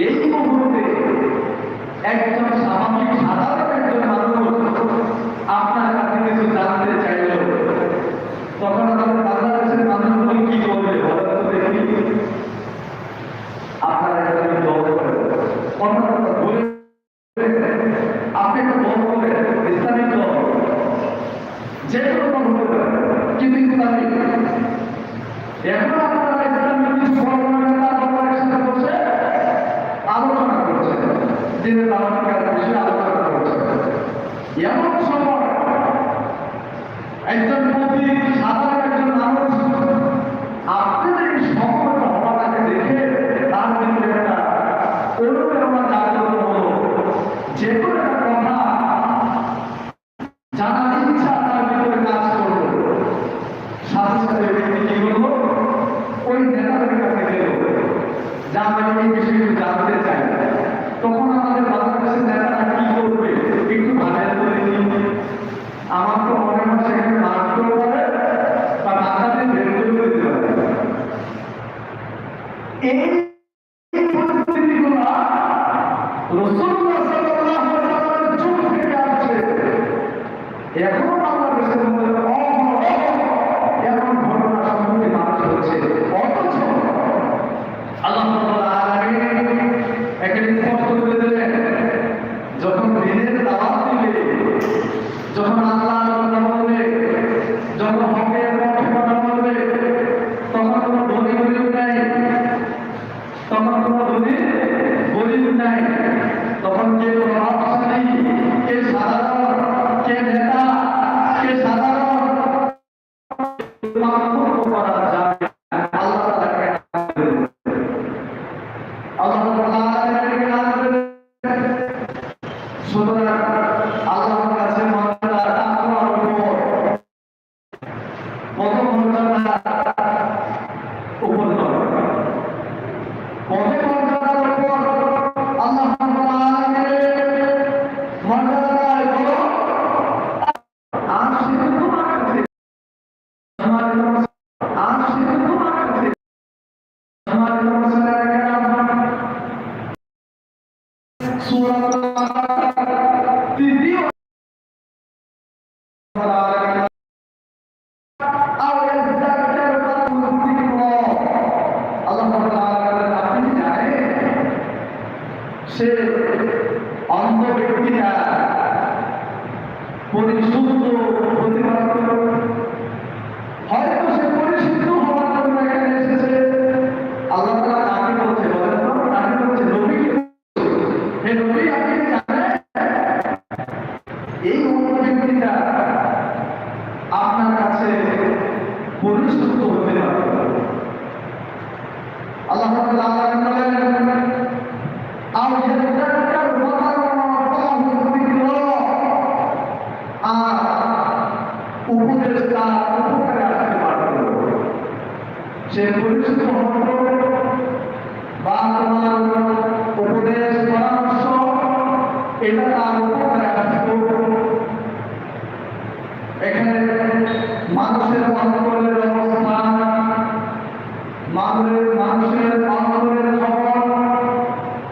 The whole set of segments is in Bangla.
এই মুহূর্তে একজন স্বাভাবিক সাধারণ একজন মানুষ আপনার কাছে কিছু জানতে চাইল তখন আমাদের বাংলাদেশের মানুষগুলি কি করবে বলেন তো দেখি আপনারা এটা আমি দল করেন অন্যরা বলে আপনি একটা দল করবেন ইসলামিক দল যে কোনো কিন্তু ইসলামিক এখন এই Thank you. por el susto এটা না হতে পারে আজকে এখানে মানুষের অন্তরের অবস্থা মানুষের মানুষের অন্তরের খবর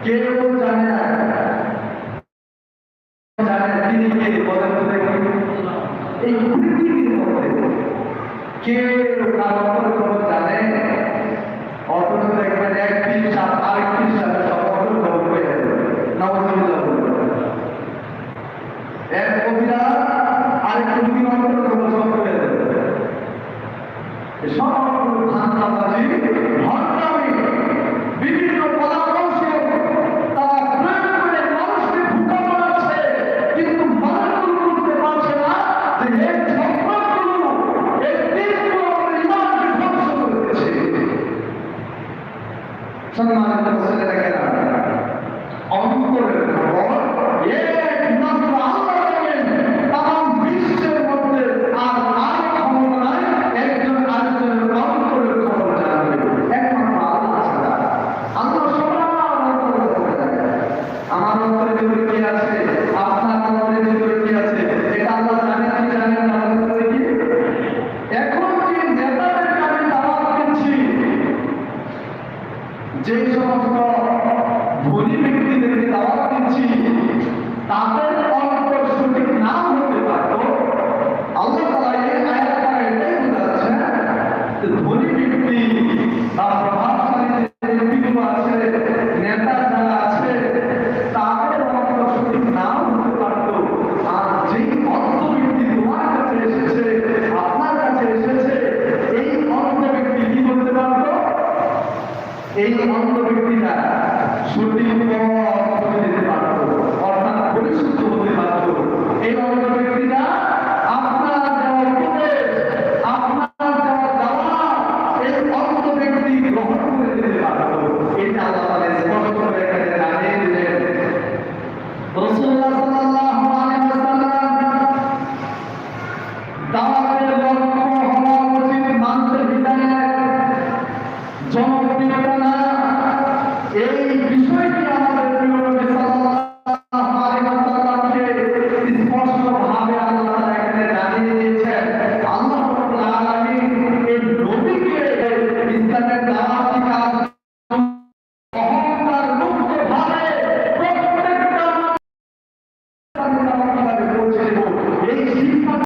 কেউ জানে না জানে তিনি কে বলেন এই পৃথিবীর মধ্যে কেউ তার অন্তরের খবর জানে অথচ এখানে একটি সাথে আরেকটি সাথে সম্পর্ক মুসলমানের ছেলেরা অন্তরের খবর যে সমস্ত ধনী ব্যক্তিদেরকে দাওয়া দিচ্ছি তাদের এই অন্ধবিশ্বাস